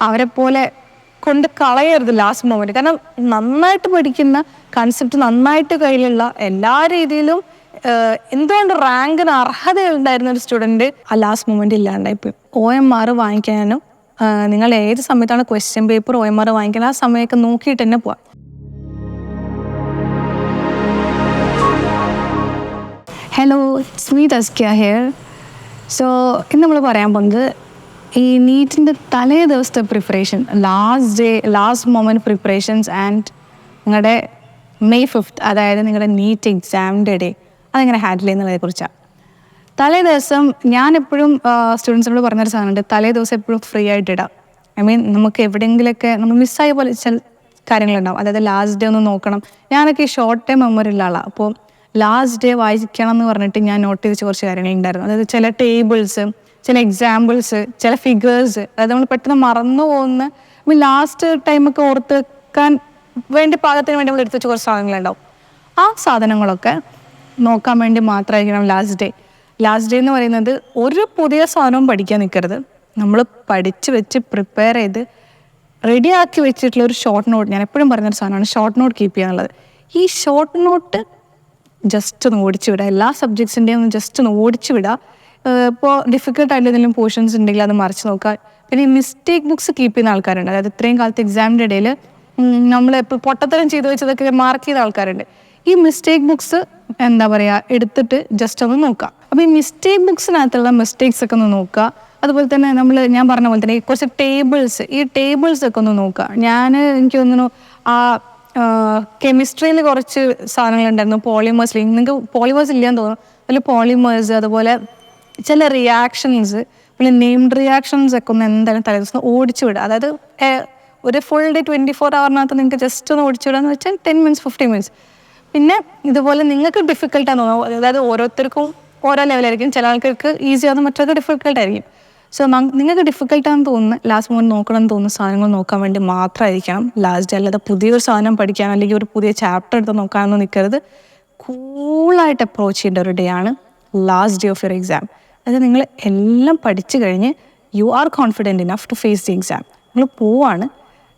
അവരെ പോലെ കൊണ്ട് കളയരുത് ലാസ്റ്റ് മൊമെന്റ് കാരണം നന്നായിട്ട് പഠിക്കുന്ന കൺസെപ്റ്റ് നന്നായിട്ട് കയ്യിലുള്ള എല്ലാ രീതിയിലും എന്തുകൊണ്ട് റാങ്കിന് അർഹത ഉണ്ടായിരുന്ന ഒരു സ്റ്റുഡന്റ് ആ ലാസ്റ്റ് മൊമെന്റ് ഇല്ലാണ്ടായി പോയി. ഒ എം ആർ വാങ്ങിക്കാനും നിങ്ങൾ ഏത് സമയത്താണ് question paper O M R വാങ്ങിക്കുന്നത് ആ സമയമൊക്കെ നോക്കിയിട്ട് തന്നെ പോവാം. Hello it's me Taskiya here so ഇന്ന് നമ്മൾ പറയാൻ പോകുന്നത് ഈ നീറ്റിന്റെ തലേ ദിവസത്തെ preparation last day last moment preparations and നിങ്ങളുടെ മെയ് ഫിഫ്ത്ത് അതായത് നിങ്ങളുടെ നീറ്റ് എക്സാമിന്റെ ഡേ അതെങ്ങനെ ഹാൻഡിൽ ചെയ്യുന്നതിനെ കുറിച്ചാണ് തലേ ദിവസം ഞാൻ എപ്പോഴും സ്റ്റുഡൻസിനോട് പറഞ്ഞൊരു സാധനമുണ്ട് തലേ ദിവസം എപ്പോഴും ഫ്രീ ആയിട്ട് ഇടാം. ഐ മീൻ നമുക്ക് എവിടെയെങ്കിലൊക്കെ നമ്മൾ മിസ്സായ പോലെ ചില കാര്യങ്ങളുണ്ടാവും. അതായത് ലാസ്റ്റ് ഡേ ഒന്ന് നോക്കണം. ഞാനൊക്കെ ഈ ഷോർട്ട് ടൈം മെമ്മറി ഉള്ള ആളാണ് അപ്പോൾ ലാസ്റ്റ് ഡേ വായിക്കണം എന്ന് പറഞ്ഞിട്ട് ഞാൻ നോട്ട് ചെയ്ത് കുറച്ച് കാര്യങ്ങളുണ്ടായിരുന്നു. അതായത് ചില ടേബിൾസ് ചില എക്സാമ്പിൾസ് ചില ഫിഗേഴ്സ് അതായത് നമ്മൾ പെട്ടെന്ന് മറന്നു പോകുന്ന മീൻ ലാസ്റ്റ് ടൈമൊക്കെ ഓർത്ത് വെക്കാൻ വേണ്ടി പാകത്തിന് വേണ്ടി നമ്മൾ എടുത്തു വെച്ച കുറച്ച് സാധനങ്ങളുണ്ടാവും. ആ സാധനങ്ങളൊക്കെ നോക്കാൻ വേണ്ടി മാത്രമായിരിക്കണം ലാസ്റ്റ് ഡേ ലാസ്റ്റ് ഡേ എന്ന് പറയുന്നത് ഒരു പുതിയ സാധനവും പഠിക്കാൻ നിൽക്കരുത്. നമ്മൾ പഠിച്ച് വെച്ച് പ്രിപ്പയർ ചെയ്ത് റെഡിയാക്കി വെച്ചിട്ടുള്ള ഒരു ഷോർട്ട് നോട്ട് ഞാൻ എപ്പോഴും പറഞ്ഞൊരു സാധനമാണ് ഷോർട്ട് നോട്ട് കീപ്പ് ചെയ്യാനുള്ളത്. ഈ ഷോർട്ട് നോട്ട് ജസ്റ്റ് ഒന്ന് ഓടിച്ചു വിടുക എല്ലാ സബ്ജക്ട്സിന്റെയും ഒന്ന് ജസ്റ്റ് ഒന്ന് ഓടിച്ചു വിടുക ഇപ്പോൾ ഡിഫിക്കൽട്ട് ആയിട്ടുള്ള എന്തെങ്കിലും പോർഷൻസ് ഉണ്ടെങ്കിൽ അത് മറിച്ച് നോക്കുക. പിന്നെ മിസ്റ്റേക്ക് ബുക്സ് കീപ്പ് ചെയ്യുന്ന ആൾക്കാരുണ്ട്. അതായത് ഇത്രയും കാലത്ത് എക്സാമിന്റെ ഇടയിൽ നമ്മൾ ഇപ്പോൾ പൊട്ടത്തരം ചെയ്തു വെച്ചതൊക്കെ മാർക്ക് ചെയ്ത ആൾക്കാരുണ്ട്. ഈ മിസ്റ്റേക്ക് ബുക്സ് എന്താ പറയുക എടുത്തിട്ട് ജസ്റ്റ് ഒന്ന് നോക്കുക. അപ്പോൾ ഈ മിസ്റ്റേക്ക് ബുക്സിനകത്തുള്ള മിസ്റ്റേക്സ് ഒക്കെ ഒന്ന് നോക്കുക. അതുപോലെ തന്നെ നമ്മൾ ഞാൻ പറഞ്ഞ പോലെ തന്നെ കുറച്ച് ടേബിൾസ് ഈ ടേബിൾസ് ഒക്കെ ഒന്ന് നോക്കുക. ഞാൻ എനിക്ക് തോന്നുന്നു ആ കെമിസ്ട്രിയിൽ കുറച്ച് സാധനങ്ങളുണ്ടായിരുന്നു. പോളിമേഴ്സിൽ നിങ്ങൾക്ക് പോളിമേഴ്സ് ഇല്ലയെന്ന് തോന്നുന്നു. അതിൽ പോളിമേഴ്സ് അതുപോലെ ചില റിയാക്ഷൻസ് പിന്നെ നെയിംഡ് റിയാക്ഷൻസ് ഒക്കെ ഒന്ന് എന്തായാലും തലേദിവസം ഓടിച്ചു വിടുക. അതായത് ഒരു ഫുൾ ഡേ ട്വന്റി ഫോർ അവറിനകത്ത് നിങ്ങൾക്ക് ജസ്റ്റ് ഒന്ന് ഓടിച്ചു വിടാന്ന് വെച്ചാൽ ടെൻ മിനിറ്റ്സ് ഫിഫ്റ്റീൻ മിനിറ്റ്സ് പിന്നെ ഇതുപോലെ നിങ്ങൾക്ക് ഡിഫിക്കൽട്ടാന്ന് തോന്നുന്നു. അതായത് ഓരോരുത്തർക്കും ഓരോ ലെവലായിരിക്കും ചില ആൾക്കാർക്ക് ഈസി ആകുന്ന മറ്റൊക്കെ ഡിഫിക്കൽട്ടായിരിക്കും സോ നിങ്ങൾക്ക് ഡിഫിക്കൽട്ടാന്ന് തോന്നുന്ന ലാസ്റ്റ് മൊമെന്റ് നോക്കണം എന്ന് തോന്നുന്ന സാധനങ്ങൾ നോക്കാൻ വേണ്ടി മാത്രമായിരിക്കണം. ലാസ്റ്റ് അല്ലാതെ പുതിയൊരു സാധനം പഠിക്കാൻ അല്ലെങ്കിൽ ഒരു പുതിയ ചാപ്റ്റർ എടുത്ത് നോക്കാനൊന്നും നിൽക്കരുത് കൂളായിട്ട് അപ്രോച്ച് ചെയ്യേണ്ട ഒരു ഡേ ആണ് last day of your exam അതായത് നിങ്ങൾ എല്ലാം പഠിച്ചു കഴിഞ്ഞ് you are confident enough to face the exam നിങ്ങൾ പോവാണ്.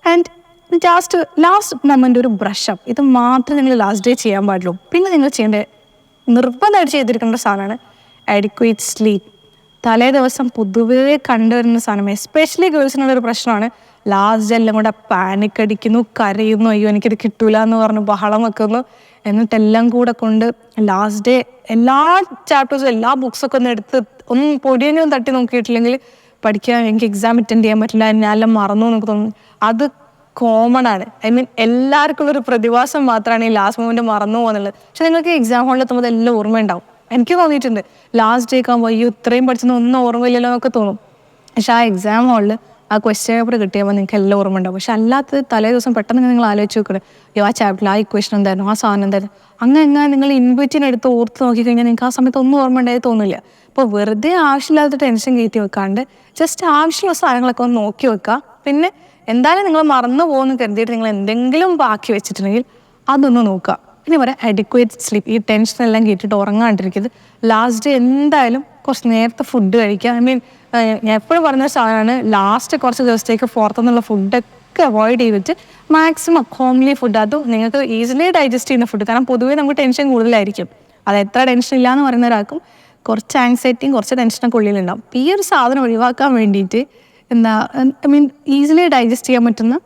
ആൻഡ് ജാസ്റ്റ് ലാസ്റ്റ് മൊമെന്റ് ഒരു ബ്രഷപ്പ് ഇത് മാത്രമേ നിങ്ങൾ ലാസ്റ്റ് ഡേ ചെയ്യാൻ പാടുള്ളൂ. പിന്നെ നിങ്ങൾ ചെയ്യേണ്ട നിർബന്ധമായിട്ട് ചെയ്തിരിക്കേണ്ട സാധനമാണ് അഡിക്വേറ്റ് സ്ലീപ്പ് തലേ ദിവസം പൊതുവേ കണ്ടുവരുന്ന സാധനം എസ്പെഷ്യലി ഗേൾസിനുള്ള ഒരു പ്രശ്നമാണ്. ലാസ്റ്റ് എല്ലാം കൂടെ പാനിക് അടിക്കുന്നു കരയുന്നു അയ്യോ എനിക്കിത് കിട്ടൂല എന്ന് പറഞ്ഞു ബഹളം വെക്കുന്നു. എന്നിട്ടെല്ലാം കൂടെ കൊണ്ട് ലാസ്റ്റ് ഡേ എല്ലാ ചാപ്റ്റേഴ്സും എല്ലാ ബുക്സൊക്കെ ഒന്ന് എടുത്ത് ഒന്നും പൊടിയനും തട്ടി നോക്കിയിട്ടില്ലെങ്കിൽ പഠിക്കാൻ എനിക്ക് എക്സാം അറ്റൻഡ് ചെയ്യാൻ പറ്റില്ല ഞാനെല്ലാം മറന്നു എന്നൊക്കെ തോന്നുന്നു. അത് കോമൺ ആണ്. ഐ മീൻ എല്ലാവർക്കും ഉള്ള ഒരു പ്രതിഭാസം മാത്രമാണ് ഈ ലാസ്റ്റ് മൊമെന്റ് മറന്നു പോകുന്നുള്ളത് പക്ഷെ നിങ്ങൾക്ക് എക്സാം ഹാളിൽ എത്തുമ്പോൾ എല്ലാം ഓർമ്മയുണ്ടാവും എനിക്ക് തോന്നിയിട്ടുണ്ട് ലാസ്റ്റ് ഡേ ആകുമ്പോൾ അയ്യോ ഇത്രയും പഠിച്ചൊന്നും ഒന്നും ഓർമ്മയില്ലല്ലോ എന്നൊക്കെ തോന്നും. പക്ഷെ ആ എക്സാം ഹാളിൽ ആ ക്വസ്റ്റ്യൻ പേപ്പർ കിട്ടിയപ്പോൾ നിങ്ങൾക്ക് എല്ലാം ഓർമ്മ ഉണ്ടാവും. പക്ഷെ അല്ലാത്ത തലേ ദിവസം പെട്ടെന്ന് നിങ്ങൾ ആലോചിച്ച് നോക്കണേ അയ്യോ ആ ചാപ്റ്ററിൽ ആ ഇക്വേഷൻ എന്തായിരുന്നു? ആ സാധനം എന്തായിരുന്നു? അങ്ങനെ എങ്ങനെ നിങ്ങൾ ഇൻവിറ്റിനെ എടുത്ത് ഓർത്ത് നോക്കിക്കഴിഞ്ഞാൽ നിങ്ങൾക്ക് ആ സമയത്ത് ഒന്നും ഓർമ്മ ഉണ്ടായി തോന്നില്ല. അപ്പോൾ വെറുതെ ആവശ്യമില്ലാത്ത ടെൻഷൻ കയറ്റി വെക്കാണ്ട് ജസ്റ്റ് ആവശ്യമുള്ള സാധനങ്ങളൊക്കെ ഒന്ന് നോക്കി വെക്കുക പിന്നെ എന്തായാലും നിങ്ങൾ മറന്നു പോകുമെന്ന് കരുതിയിട്ട് നിങ്ങൾ എന്തെങ്കിലും ബാക്കി വെച്ചിട്ടുണ്ടെങ്കിൽ അതൊന്ന് നോക്കുക പിന്നെ പറയാം അഡിക്വേറ്റ് സ്ലീപ്പ് ഈ ടെൻഷൻ എല്ലാം കേട്ടിട്ട് ഉറങ്ങാണ്ടിരിക്കുന്നത് ലാസ്റ്റ് എന്തായാലും കുറച്ച് നേരത്തെ ഫുഡ് കഴിക്കുക. ഐ മീൻ ഞാൻ എപ്പോഴും പറഞ്ഞ സാധനമാണ് ലാസ്റ്റ് കുറച്ച് ദിവസത്തേക്ക് പുറത്തുനിന്നുള്ള ഫുഡൊക്കെ അവോയ്ഡ് ചെയ്തിട്ട് മാക്സിമം ഹോംലി ഫുഡ് അതും നിങ്ങൾക്ക് ഈസിലി ഡൈജസ്റ്റ് ചെയ്യുന്ന ഫുഡ് കാരണം പൊതുവേ നമുക്ക് ടെൻഷൻ കൂടുതലായിരിക്കും. അത് എത്ര ടെൻഷൻ ഇല്ല എന്ന് പറയുന്ന ഒരാൾക്കും കുറച്ച് ആങ്സൈറ്റിയും കുറച്ച് ടെൻഷനൊക്കെ ഉള്ളിലുണ്ടാവും അപ്പോൾ ഈ ഒരു സാധനം ഒഴിവാക്കാൻ വേണ്ടിയിട്ട് എന്താ ഐ മീൻ ഈസിലി ഡൈജസ്റ്റ് ചെയ്യാൻ പറ്റുന്ന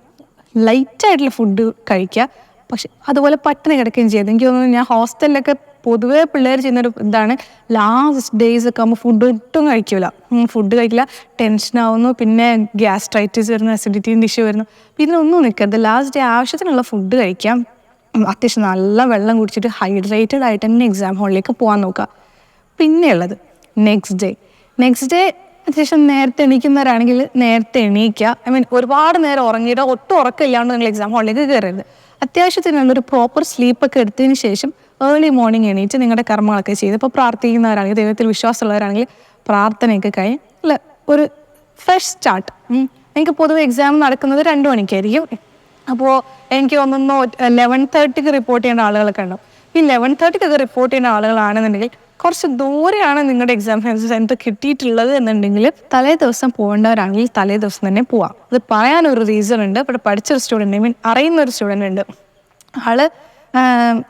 ലൈറ്റായിട്ടുള്ള ഫുഡ് കഴിക്കുക. പക്ഷെ അതുപോലെ പട്ടിണി കിടക്കുകയും ചെയ്തു എനിക്ക് തോന്നുന്നു ഞാൻ ഹോസ്റ്റലിലൊക്കെ പൊതുവേ പിള്ളേർ ചെയ്യുന്നൊരു ഇതാണ്. ലാസ്റ്റ് ഡേയ്സ് ഒക്കെ ആകുമ്പോൾ ഫുഡ് ഒട്ടും കഴിക്കില്ല ഫുഡ് കഴിക്കില്ല. ടെൻഷൻ ആവുന്നു. പിന്നെ ഗ്യാസ്ട്രൈറ്റിസ് വരുന്നു അസിഡിറ്റിന്റെ ഇഷ്യൂ വരുന്നു. പിന്നെ ഒന്നും നിൽക്കരുത്. ലാസ്റ്റ് ഡേ ആവശ്യത്തിനുള്ള ഫുഡ് കഴിക്കാം. അത്യാവശ്യം നല്ല വെള്ളം കുടിച്ചിട്ട് ഹൈഡ്രേറ്റഡ് ആയിട്ട് തന്നെ എക്സാം ഹാളിലേക്ക് പോകാൻ നോക്കുക. പിന്നെയുള്ളത് നെക്സ്റ്റ് ഡേ നെക്സ്റ്റ് ഡേ അത്യാവശ്യം നേരത്തെ എണീക്കുന്നവരാണെങ്കിൽ നേരത്തെ എണീക്കുക. ഐ മീൻ ഒരുപാട് നേരം ഉറങ്ങിയിട്ട് ഒട്ടും ഉറക്കമില്ലാണ്ട് നിങ്ങൾ എക്സാം ഹാളിലേക്ക് കയറരുത്. അത്യാവശ്യത്തിനുള്ള ഒരു പ്രോപ്പർ സ്ലീപ്പൊക്കെ എടുത്തതിന് ശേഷം ഏർലി മോർണിംഗ് എണീറ്റ് നിങ്ങളുടെ കർമ്മങ്ങളൊക്കെ ചെയ്ത് ഇപ്പോൾ പ്രാർത്ഥിക്കുന്നവരാണെങ്കിൽ ദൈവത്തിൽ വിശ്വാസമുള്ളവരാണെങ്കിൽ പ്രാർത്ഥനയൊക്കെ കഴിഞ്ഞ് അല്ല ഒരു ഫ്രഷ് സ്റ്റാർട്ട് എനിക്ക് പൊതുവെ എക്സാം നടക്കുന്നത് രണ്ട് മണിക്കായിരിക്കും. അപ്പോൾ എനിക്ക് തോന്നുന്നു ലെവൻ തേർട്ടിക്ക് റിപ്പോർട്ട് ചെയ്യേണ്ട ആളുകളൊക്കെ ഉണ്ടാവും. ഈ ലെവൻ തേർട്ടിക്കൊക്കെ റിപ്പോർട്ട് ചെയ്യുന്ന ആളുകളാണെന്നുണ്ടെങ്കിൽ കുറച്ച് ദൂരെയാണ് നിങ്ങളുടെ എക്സാം സെന്റർ കിട്ടിയിട്ടുള്ളത് എന്നുണ്ടെങ്കിൽ തലേ ദിവസം പോകേണ്ടവരാണെങ്കിൽ തലേ ദിവസം തന്നെ പോവാം. അത് പറയാനൊരു റീസൺ ഉണ്ട് ഇവിടെ പഠിച്ചൊരു സ്റ്റുഡന്റ് ഐ മീൻ അറിയുന്ന ഒരു സ്റ്റുഡന്റ് ഉണ്ട്. ആൾ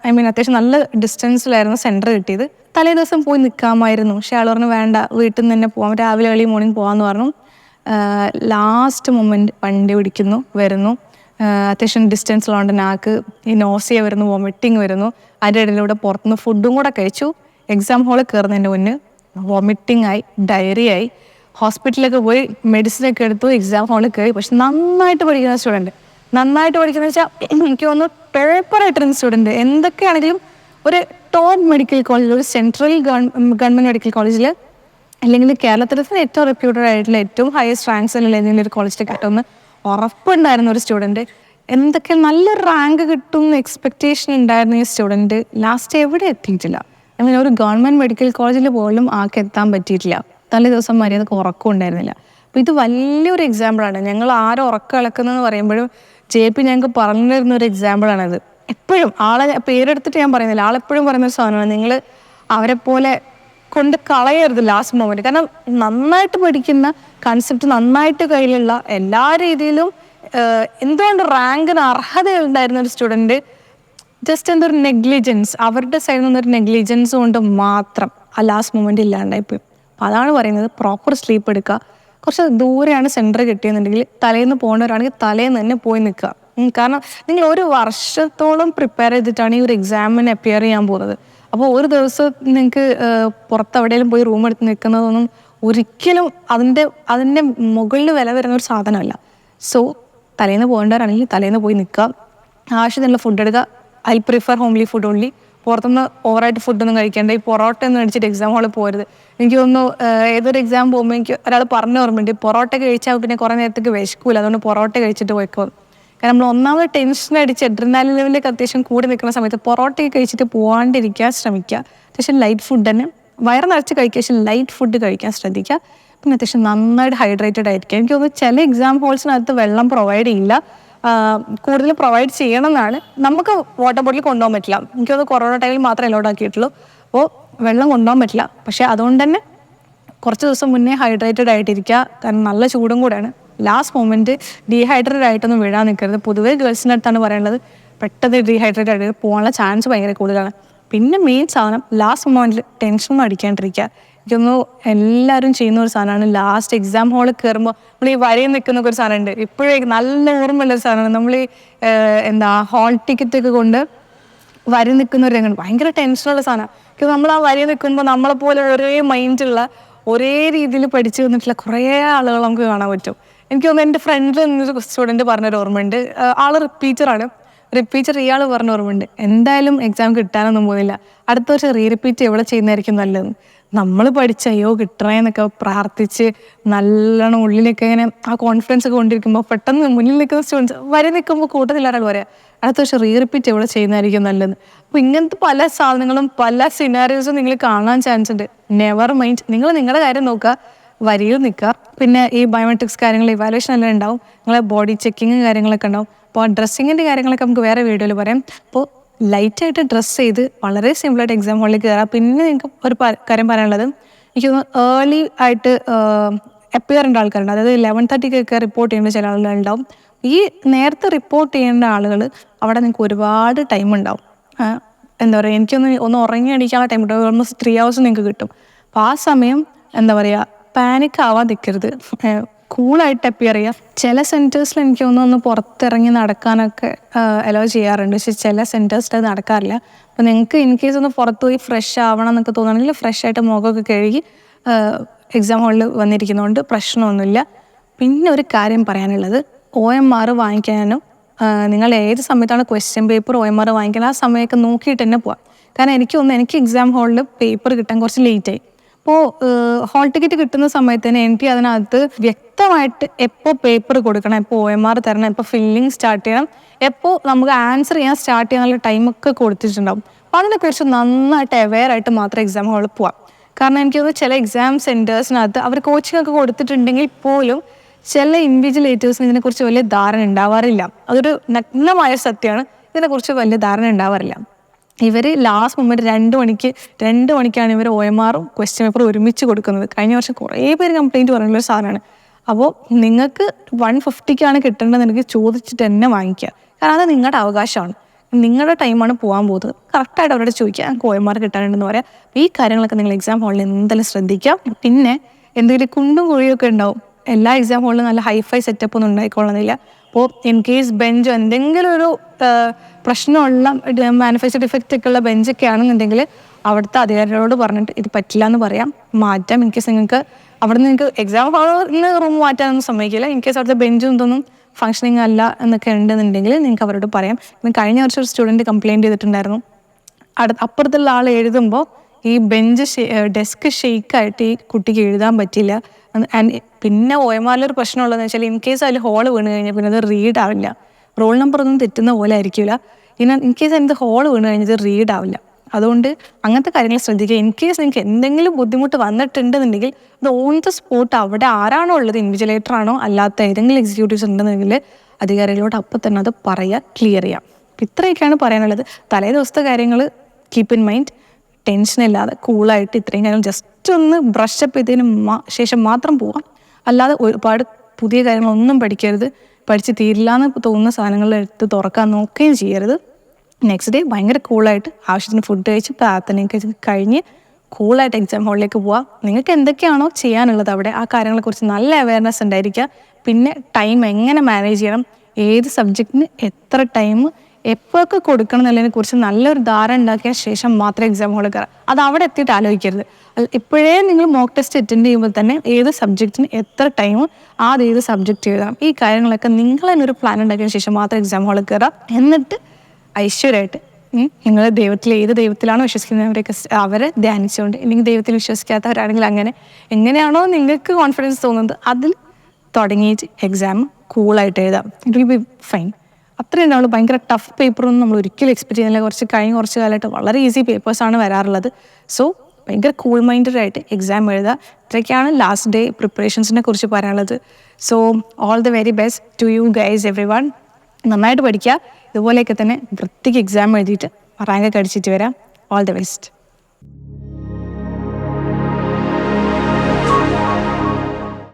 ഐ മീൻ അത്യാവശ്യം നല്ല ഡിസ്റ്റൻസിലായിരുന്നു സെന്റർ കിട്ടിയത്. തലേ ദിവസം പോയി നിൽക്കാമായിരുന്നു പക്ഷെ ആൾ പറഞ്ഞു വേണ്ട വീട്ടിൽ നിന്ന് തന്നെ പോകാം രാവിലെ വെളി മോർണിംഗ് പോകാമെന്ന് പറഞ്ഞു. ലാസ്റ്റ് മൊമെന്റ് വണ്ടി പിടിക്കുന്നു വരുന്നു. അത്യാവശ്യം ഡിസ്റ്റൻസ് ഉള്ളതുകൊണ്ട് നാക്ക് ഈ നോസിയ വരുന്നു വോമിറ്റിങ് വരുന്നു. അതിന്റെ ഇടയിലൂടെ പുറത്തുനിന്ന് ഫുഡും കൂടെ കഴിച്ചു. എക്സാം ഹാളിൽ കയറുന്നതിന്റെ മുന്നേ വോമിറ്റിംഗ് ആയി ഡയറി ആയി. ഹോസ്പിറ്റലിലൊക്കെ പോയി മെഡിസിനൊക്കെ എടുത്തു എക്സാം ഹാളിൽ കയറി. പക്ഷെ നന്നായിട്ട് പഠിക്കുന്ന സ്റ്റുഡന്റ് നന്നായിട്ട് പഠിക്കുന്ന വെച്ചാൽ എനിക്ക് തോന്നുന്നു പേപ്പറായിട്ടിരുന്ന സ്റ്റുഡന്റ് എന്തൊക്കെയാണെങ്കിലും ഒരു ടോപ്പ് മെഡിക്കൽ കോളേജിൽ ഒരു സെൻട്രൽ ഗവൺമെന്റ് മെഡിക്കൽ കോളേജിൽ അല്ലെങ്കിൽ കേരളത്തിൽ തന്നെ ഏറ്റവും റെപ്യൂട്ടഡ് ആയിട്ടുള്ള ഏറ്റവും ഹയസ്റ്റ് റാങ്ക്സ് അല്ലെങ്കിൽ ഏതെങ്കിലും ഒരു കോളേജിൽ കിട്ടുമെന്ന് ഉറപ്പുണ്ടായിരുന്ന ഒരു സ്റ്റുഡന്റ് എന്തൊക്കെ നല്ലൊരു റാങ്ക് കിട്ടും എന്ന് എക്സ്പെക്റ്റേഷൻ ഉണ്ടായിരുന്ന ഈ സ്റ്റുഡന്റ് ലാസ്റ്റ് എവിടെ എത്തിയിട്ടില്ല. മീൻ ഒരു ഗവൺമെന്റ് മെഡിക്കൽ കോളേജിൽ പോലും ആൾക്ക് എത്താൻ പറ്റിയിട്ടില്ല. തലേ ദിവസം മര്യാദയ്ക്ക് ഉറക്കം ഉണ്ടായിരുന്നില്ല. അപ്പോൾ ഇത് വലിയൊരു എക്സാമ്പിളാണ് ഞങ്ങൾ ആരും ഉറക്കം ഇളക്കുന്നതെന്ന് പറയുമ്പോഴും ജെ പി ഞങ്ങൾക്ക് പറഞ്ഞു തരുന്ന ഒരു എക്സാമ്പിളാണത് എപ്പോഴും ആളെ പേരെടുത്തിട്ട് ഞാൻ പറയുന്നില്ല. ആളെപ്പോഴും പറയുന്ന ഒരു സാധനമാണ്. നിങ്ങൾ അവരെ പോലെ കൊണ്ട് കളയരുത് ലാസ്റ്റ് മൊമെന്റ് കാരണം നന്നായിട്ട് പഠിക്കുന്ന കൺസെപ്റ്റ് നന്നായിട്ട് കയ്യിലുള്ള എല്ലാ രീതിയിലും എന്തുകൊണ്ട് റാങ്കിന് അർഹത ഉണ്ടായിരുന്ന ഒരു സ്റ്റുഡന്റ് ജസ്റ്റ് എന്തൊരു നെഗ്ലിജൻസ് അവരുടെ സൈഡിൽ നിന്നൊരു നെഗ്ലിജൻസ് കൊണ്ട് മാത്രം ആ ലാസ്റ്റ് മൊമെന്റ് ഇല്ലാണ്ടായിപ്പോയി. അപ്പം അതാണ് പറയുന്നത് പ്രോപ്പർ സ്ലീപ്പ് എടുക്കുക. കുറച്ച് ദൂരെയാണ് സെന്റർ കിട്ടിയെന്നുണ്ടെങ്കിൽ തലേന്ന് പോകേണ്ടവരാണെങ്കിൽ തലേന്ന് തന്നെ പോയി നിൽക്കുക. കാരണം നിങ്ങൾ ഒരു വർഷത്തോളം പ്രിപ്പയർ ചെയ്തിട്ടാണ് ഈ ഒരു എക്സാമിന് അപ്പിയർ ചെയ്യാൻ പോകുന്നത്. അപ്പോൾ ഒരു ദിവസം നിങ്ങൾക്ക് പുറത്ത് എവിടെയെങ്കിലും പോയി റൂം എടുത്ത് നിൽക്കുന്നതൊന്നും ഒരിക്കലും അതിന്റെ അതിന്റെ മുകളിൽ വില വരുന്ന ഒരു സാധനമല്ല. സോ തലേന്ന് പോകേണ്ടവരാണെങ്കിൽ തലേന്ന് പോയി നിൽക്കുക. ആവശ്യത്തിനുള്ള ഫുഡ് എടുക്കുക. I prefer homely food only പുറത്തുനിന്ന് ഓവറായിട്ട് ഫുഡൊന്നും കഴിക്കേണ്ട ഈ പൊറോട്ട ഒന്നും അടിച്ചിട്ട് എക്സാം ഹാളിൽ പോരുത്. എനിക്ക് തോന്നുന്നു ഏതൊരു എക്സാം പോകുമ്പോൾ എനിക്ക് ഒരാൾ പറഞ്ഞു ഓർമ്മയുണ്ട് പൊറോട്ട കഴിച്ചാൽ പിന്നെ കുറേ നേരത്തേക്ക് വിശക്കൂല അതുകൊണ്ട് പൊറോട്ട കഴിച്ചിട്ട് പോയിക്കോ. കാരണം നമ്മൾ ഒന്നാമത് ടെൻഷൻ അടിച്ച് അഡ്രിനാലിൻ ലെവലിലേക്ക് അത്യാവശ്യം കൂടി നിൽക്കുന്ന സമയത്ത് പൊറോട്ടയൊക്കെ കഴിച്ചിട്ട് പോകാണ്ടിരിക്കാൻ ശ്രമിക്കുക. അത്യാവശ്യം ലൈറ്റ് ഫുഡ് തന്നെ. വയറ് നിറച്ച് കഴിക്കുക ലൈറ്റ് ഫുഡ് കഴിക്കാൻ ശ്രദ്ധിക്കുക. പിന്നെ അത്യാവശ്യം നന്നായിട്ട് ഹൈഡ്രേറ്റഡ് ആയിരിക്കുക. എനിക്ക് തോന്നുന്നു ചില എക്സാം ഹോൾസിനകത്ത് വെള്ളം പ്രൊവൈഡ് ചെയ്യില്ല. കൂടുതൽ പ്രൊവൈഡ് ചെയ്യണം എന്നാണ് നമുക്ക് വാട്ടർ ബോട്ടിൽ കൊണ്ടുപോകാൻ പറ്റില്ല. എനിക്ക് തോന്നുന്നു കൊറോണ ടൈമിൽ മാത്രമേ അലോഡ് ആക്കിയിട്ടുള്ളൂ. അപ്പോൾ വെള്ളം കൊണ്ടുപോകാൻ പറ്റില്ല. പക്ഷേ അതുകൊണ്ട് തന്നെ കുറച്ച് ദിവസം മുന്നേ ഹൈഡ്രേറ്റഡ് ആയിട്ടിരിക്കുക. കാരണം നല്ല ചൂടും കൂടെയാണ്. ലാസ്റ്റ് മൊമെന്റ് ഡീഹൈഡ്രേറ്റഡ് ആയിട്ടൊന്നും വീഴാൻ നിൽക്കരുത്. പൊതുവേ ഗേൾസിന്റെ അടുത്താണ് പറയുന്നത് പെട്ടെന്ന് ഡീഹൈഡ്രേറ്റഡ് ആയിട്ട് പോകാനുള്ള ചാൻസ് ഭയങ്കര കൂടുതലാണ്. പിന്നെ മെയിൻ സാധനം ലാസ്റ്റ് മൊമെന്റിൽ ടെൻഷനൊന്നും അടിക്കാണ്ടിരിക്കുക. എനിക്കൊന്നു എല്ലാവരും ചെയ്യുന്ന ഒരു സാധനമാണ്. ലാസ്റ്റ് എക്സാം ഹാളിൽ കയറുമ്പോൾ നമ്മൾ ഈ വരയിൽ നിൽക്കുന്ന ഒരു സാധനമുണ്ട്. ഇപ്പോഴേ നല്ല ഓർമ്മയുള്ള ഒരു സാധനമാണ്. നമ്മൾ ഈ എന്താ ഹാൾ ടിക്കറ്റ് ഒക്കെ കൊണ്ട് വരി നിൽക്കുന്ന ഒരു രംഗം ഭയങ്കര ടെൻഷനുള്ള സാധനമാണ് നമ്മൾ ആ വരി നിൽക്കുമ്പോൾ നമ്മളെ പോലെ ഒരേ മൈൻഡുള്ള ഒരേ രീതിയിൽ പഠിച്ചു വന്നിട്ടുള്ള കുറേ ആളുകൾ നമുക്ക് കാണാൻ പറ്റും. എനിക്ക് തോന്നുന്നു എന്റെ ഫ്രണ്ടിൽ നിന്നൊരു സ്റ്റുഡന്റ് പറഞ്ഞൊരു ഓർമ്മയുണ്ട്. ആൾ റിപ്പീറ്ററാണ് റിപ്പീറ്റർ ഇയാൾ പറഞ്ഞ ഓർമ്മയുണ്ട്. എന്തായാലും എക്സാം കിട്ടാനൊന്നും പോകുന്നില്ല. അടുത്ത വർഷം റീ റിപ്പീറ്റ് എവിടെ ചെയ്യുന്നതായിരിക്കും നല്ലത് നമ്മൾ പഠിച്ച അയ്യോ കിട്ടണേ എന്നൊക്കെ പ്രാർത്ഥിച്ച് നല്ലോണം ഉള്ളിലൊക്കെ ഇങ്ങനെ ആ കോൺഫിഡൻസ് ഒക്കെ കൊണ്ടിരിക്കുമ്പോൾ പെട്ടെന്ന് മുന്നിൽ നിൽക്കുന്ന സ്റ്റുഡൻസ് വരെ നിൽക്കുമ്പോൾ കൂട്ടത്തിൽ ഒരാൾ പറയാം അടുത്ത വർഷം റീ റിപ്പീറ്റ് എവിടെ ചെയ്യുന്നതായിരിക്കും നല്ലത്? അപ്പോൾ ഇങ്ങനത്തെ പല സാധനങ്ങളും പല സിനാരിയോസും നിങ്ങൾ കാണാൻ ചാൻസ് ഉണ്ട്. നെവർ മൈൻഡ് നിങ്ങൾ നിങ്ങളുടെ കാര്യം നോക്കുക വരിയിൽ നിൽക്കുക. പിന്നെ ഈ ബയോമെട്രിക്സ് കാര്യങ്ങൾ ഇവാലുവേഷൻ എല്ലാം ഉണ്ടാവും. നിങ്ങളെ ബോഡി ചെക്കിങ് കാര്യങ്ങളൊക്കെ ഉണ്ടാവും. അപ്പോൾ ഡ്രസ്സിങ്ങിന്റെ കാര്യങ്ങളൊക്കെ നമുക്ക് വേറെ വീഡിയോയിൽ പറയാം. അപ്പോൾ ലൈറ്റായിട്ട് ഡ്രസ്സ് ചെയ്ത് വളരെ സിമ്പിളായിട്ട് എക്സാം ഹോളിൽ കയറാം. പിന്നെ നിങ്ങൾക്ക് ഒരു കാര്യം പറയാനുള്ളത്. എനിക്ക് തോന്നുന്നു ഏർലി ആയിട്ട് അപ്പിയർ ചെയ്യേണ്ട ആൾക്കാരുണ്ട്. അതായത് ലെവൻ തേർട്ടിക്കൊക്കെ റിപ്പോർട്ട് ചെയ്യേണ്ട ചില ആളുകളുണ്ടാവും. ഈ നേരത്തെ റിപ്പോർട്ട് ചെയ്യേണ്ട ആളുകൾ അവിടെ നിങ്ങൾക്ക് ഒരുപാട് ടൈം ഉണ്ടാവും. എന്താ പറയുക എനിക്കൊന്ന് ഒന്ന് ഉറങ്ങി അടിക്കാനുള്ള ടൈം കിട്ടും ഓൾമോസ്റ്റ് ത്രീ ഹവേഴ്സ് നിങ്ങൾക്ക് കിട്ടും. അപ്പോൾ ആ സമയം എന്താ പറയുക പാനിക് ആവാതിരിക്കരുത് കൂളായിട്ട് അപ്പിയർ ചെയ്യുക ചില സെന്റേഴ്സിൽ എനിക്ക് തോന്നുന്നു ഒന്ന് പുറത്തിറങ്ങി നടക്കാനൊക്കെ അലോ ചെയ്യാറുണ്ട്. പക്ഷെ ചില സെന്റേഴ്സിൽ അത് നടക്കാറില്ല. അപ്പോൾ നിങ്ങൾക്ക് ഇൻ കേസ് ഒന്ന് പുറത്ത് പോയി ഫ്രഷ് ആവണം എന്നൊക്കെ തോന്നുകയാണെങ്കിൽ ഫ്രഷ് ആയിട്ട് മുഖമൊക്കെ കഴുകി എക്സാം ഹാളിൽ വന്നിരിക്കുന്നതുകൊണ്ട് പ്രശ്നമൊന്നുമില്ല. പിന്നെ ഒരു കാര്യം പറയാനുള്ളത്. ഒ എം ആർ വാങ്ങിക്കാനും നിങ്ങൾ ഏത് സമയത്താണ് question paper O M R വാങ്ങിക്കുന്നത് ആ സമയമൊക്കെ നോക്കിയിട്ട് തന്നെ പോവാം. കാരണം എനിക്ക് തോന്നുന്നു എനിക്ക് എക്സാം ഹാളിൽ പേപ്പർ കിട്ടാൻ കുറച്ച് ലേറ്റായി അപ്പോൾ ഹോൾ ടിക്കറ്റ് കിട്ടുന്ന സമയത്ത് തന്നെ എനിക്ക് അതിനകത്ത് വ്യക്തമായിട്ട് എപ്പോ പേപ്പർ കൊടുക്കണം എപ്പോൾ ഒ എം ആർ തരണം എപ്പോൾ ഫില്ലിംഗ് സ്റ്റാർട്ട് ചെയ്യണം എപ്പോ നമുക്ക് ആൻസർ ചെയ്യാൻ സ്റ്റാർട്ട് ചെയ്യാനുള്ള ടൈമൊക്കെ കൊടുത്തിട്ടുണ്ടാവും. അപ്പോൾ അതിനെക്കുറിച്ച് നന്നായിട്ട് അവെയർ ആയിട്ട് മാത്രം എക്സാം ഹാളിൽ പോവാം. കാരണം എനിക്ക് തോന്നുന്നു ചില എക്സാം സെന്റേഴ്സിനകത്ത് അവർ കോച്ചിങ് ഒക്കെ കൊടുത്തിട്ടുണ്ടെങ്കിൽ പോലും ചില ഇൻവിജിലേറ്റേഴ്സിന് ഇതിനെക്കുറിച്ച് വലിയ ധാരണ ഉണ്ടാവാറില്ല. അതൊരു നഗ്നമായ സത്യമാണ്. ഇതിനെക്കുറിച്ച് വലിയ ധാരണ ഉണ്ടാവാറില്ല. ഇവർ ലാസ്റ്റ് മൊമെന്റ് രണ്ട് മണിക്ക് രണ്ട് മണിക്കാണ് ഇവർ ഒ എം ആറും ക്വസ്റ്റ്യൻ പേപ്പറും ഒരുമിച്ച് കൊടുക്കുന്നത്. കഴിഞ്ഞ വർഷം കുറേ പേര് കംപ്ലയിന്റ് പറഞ്ഞുള്ള ഒരു സാധനമാണ്. അപ്പോൾ നിങ്ങൾക്ക് വൺ ഫിഫ്റ്റിക്കാണ് കിട്ടേണ്ടത് എനിക്ക് ചോദിച്ചിട്ട് തന്നെ വാങ്ങിക്കുക. കാരണം അത് നിങ്ങളുടെ അവകാശമാണ്. നിങ്ങളുടെ ടൈമാണ് പോകാൻ പോകുന്നത്. കറക്റ്റായിട്ട് അവരോട് ചോദിക്കുക ഞങ്ങൾക്ക് ഒ എം ആർ കിട്ടാനുണ്ടെന്ന് പറയാം. ഈ കാര്യങ്ങളൊക്കെ നിങ്ങൾ എക്സാം ഹാളിൽ എന്തായാലും ശ്രദ്ധിക്കുക. പിന്നെ എന്തെങ്കിലും കുണ്ടും കുഴിയൊക്കെ ഉണ്ടാവും. എല്ലാ എക്സാം ഹാളിലും നല്ല ഹൈഫൈ സെറ്റപ്പ് ഒന്നും ഉണ്ടായിക്കൊള്ളുന്നില്ല അപ്പോൾ ഇൻ കേസ് ബെഞ്ച് എന്തെങ്കിലും ഒരു പ്രശ്നമുള്ള മാനുഫാക്ചർ ഇഫക്റ്റ് ഒക്കെ ഉള്ള ബെഞ്ചൊക്കെ ആണെന്നുണ്ടെങ്കിൽ അവിടുത്തെ അധികാരികളോട് പറഞ്ഞിട്ട് ഇത് പറ്റില്ല എന്ന് പറയാം. മാറ്റാം. ഇൻ കേസ് നിങ്ങൾക്ക് അവിടെ നിന്ന് നിങ്ങൾക്ക് എക്സാം ഹാളിൽ റൂം മാറ്റാനൊന്നും സമ്മതിക്കില്ല. ഇൻ കേസ് അവിടുത്തെ ബെഞ്ചും ഇതൊന്നും ഫങ്ഷനിങ് അല്ല എന്നൊക്കെ ഉണ്ടെന്നുണ്ടെങ്കിൽ നിങ്ങൾക്ക് അവരോട് പറയാം. കഴിഞ്ഞ വർഷം ഒരു സ്റ്റുഡന്റ് കംപ്ലയിന്റ് ചെയ്തിട്ടുണ്ടായിരുന്നു. അടുത്ത അപ്പുറത്തുള്ള ആൾ എഴുതുമ്പോൾ ഈ ബെഞ്ച് ഡെസ്ക് ഷെയ്ക്കായിട്ട് ഈ കുട്ടിക്ക് എഴുതാൻ പറ്റില്ല. പിന്നെ ഒ എം ആറിലൊരു പ്രശ്നമുള്ളതെന്ന് വെച്ചാൽ ഇൻ കേസ് അതിൽ ഹോൾ വീണ് കഴിഞ്ഞാൽ പിന്നെ അത് റീഡ് ആവില്ല. റോൾ നമ്പർ ഒന്നും തെറ്റുന്ന പോലെ ആയിരിക്കില്ല ഇനി ഇൻ കേസ് അതിന്റെ ഹോൾ വീണ് കഴിഞ്ഞാൽ റീഡ് ആവില്ല. അതുകൊണ്ട് അങ്ങനത്തെ കാര്യങ്ങൾ ശ്രദ്ധിക്കുക. ഇൻ കേസ് നിങ്ങൾക്ക് എന്തെങ്കിലും ബുദ്ധിമുട്ട് വന്നിട്ടുണ്ടെന്നുണ്ടെങ്കിൽ അത് ഓൺ ദ സ്പോട്ട് അവിടെ ആരാണോ ഉള്ളത്? ഇൻവിജിലേറ്റർ ആണോ? അല്ലാത്ത ഏതെങ്കിലും എക്സിക്യൂട്ടീവ്സ് ഉണ്ടെന്നുണ്ടെങ്കിൽ അധികാരികളോട് അപ്പം തന്നെ അത് പറയുക ക്ലിയർ ചെയ്യാം. ഇത്രയൊക്കെയാണ് പറയാനുള്ളത്. തലേ ദിവസത്തെ കാര്യങ്ങൾ കീപ്പ് ഇൻ മൈൻഡ് ടെൻഷൻ ഇല്ലാതെ കൂളായിട്ട് ഇത്രയും കാര്യങ്ങൾ ജസ്റ്റ് ഒന്ന് ബ്രഷ് അപ്പ് ചെയ്തതിന് ശേഷം മാത്രം പോവാം. അല്ലാതെ ഒരുപാട് പുതിയ കാര്യങ്ങളൊന്നും പഠിക്കരുത്. പഠിച്ച് തീരില്ല എന്ന് തോന്നുന്ന സാധനങ്ങൾ എടുത്ത് തുറക്കാൻ നോക്കുകയും ചെയ്യരുത്. നെക്സ്റ്റ് ഡേ ഭയങ്കര കൂളായിട്ട് ആവശ്യത്തിന് ഫുഡ് കഴിച്ച് പ്രാർത്ഥനയൊക്കെ കഴിഞ്ഞ് കൂളായിട്ട് എക്സാം ഹാളിലേക്ക് പോവാം. നിങ്ങൾക്ക് എന്തൊക്കെയാണോ ചെയ്യാനുള്ളത് അവിടെ? ആ കാര്യങ്ങളെക്കുറിച്ച് നല്ല അവയർനെസ് ഉണ്ടായിരിക്കുക. പിന്നെ ടൈം എങ്ങനെ മാനേജ് ചെയ്യണം? ഏത് സബ്ജക്റ്റിന് എത്ര ടൈം എപ്പോഴൊക്കെ കൊടുക്കണം എന്നുള്ളതിനെ കുറിച്ച് നല്ലൊരു ധാരണ ഉണ്ടാക്കിയ ശേഷം മാത്രമേ എക്സാം ഹോൾ കയറാം അത് അവിടെ എത്തിയിട്ട് ആലോചിക്കരുത്. ഇപ്പോഴേ നിങ്ങൾ മോക്ക് ടെസ്റ്റ് അറ്റൻഡ് ചെയ്യുമ്പോൾ തന്നെ ഏത് സബ്ജക്റ്റിന് എത്ര ടൈം ആ ഏത് സബ്ജക്റ്റ് എഴുതാം. ഈ കാര്യങ്ങളൊക്കെ നിങ്ങൾ തന്നെ ഒരു പ്ലാൻ ഉണ്ടാക്കിയ ശേഷം മാത്രം എക്സാം ഹോൾ കയറാം. എന്നിട്ട് ഐശ്വര്യമായിട്ട് നിങ്ങൾ ദൈവത്തിൽ ഏത് ദൈവത്തിലാണോ വിശ്വസിക്കുന്നവരൊക്കെ സ് അവരെ ധ്യാനിച്ചുകൊണ്ട് ഇല്ലെങ്കിൽ ദൈവത്തിൽ വിശ്വസിക്കാത്തവരാണെങ്കിൽ അങ്ങനെ എങ്ങനെയാണോ നിങ്ങൾക്ക് കോൺഫിഡൻസ് തോന്നുന്നത് അതിൽ തുടങ്ങിയിട്ട് എക്സാം കൂളായിട്ട് എഴുതാം. ഇറ്റ് വിൽ ബി ഫൈൻ അത്രയും ഉണ്ടാവുള്ളൂ. ഭയങ്കര ടഫ് പേപ്പറൊന്നും നമ്മൾ ഒരിക്കലും എക്സ്പെക്ട് ചെയ്യുന്നില്ല. കുറച്ച് കഴിഞ്ഞ കുറച്ച് കാലമായിട്ട് വളരെ ഈസി പേപ്പേഴ്സാണ് വരാറുള്ളത്. സോ ഭയങ്കര കൂൾ മൈൻഡഡ് ആയിട്ട് എക്സാം എഴുതുക. ഇത്രയൊക്കെയാണ് ലാസ്റ്റ് ഡേ പ്രിപ്പറേഷൻസിനെ കുറിച്ച് പറയാനുള്ളത്. So all the very best to you guys everyone നന്നായിട്ട് പഠിക്കുക. ഇതുപോലെയൊക്കെ തന്നെ വൃത്തിക്ക് എക്സാം എഴുതിയിട്ട് റാങ്ക് അടിച്ചിട്ട് വരാം. All the best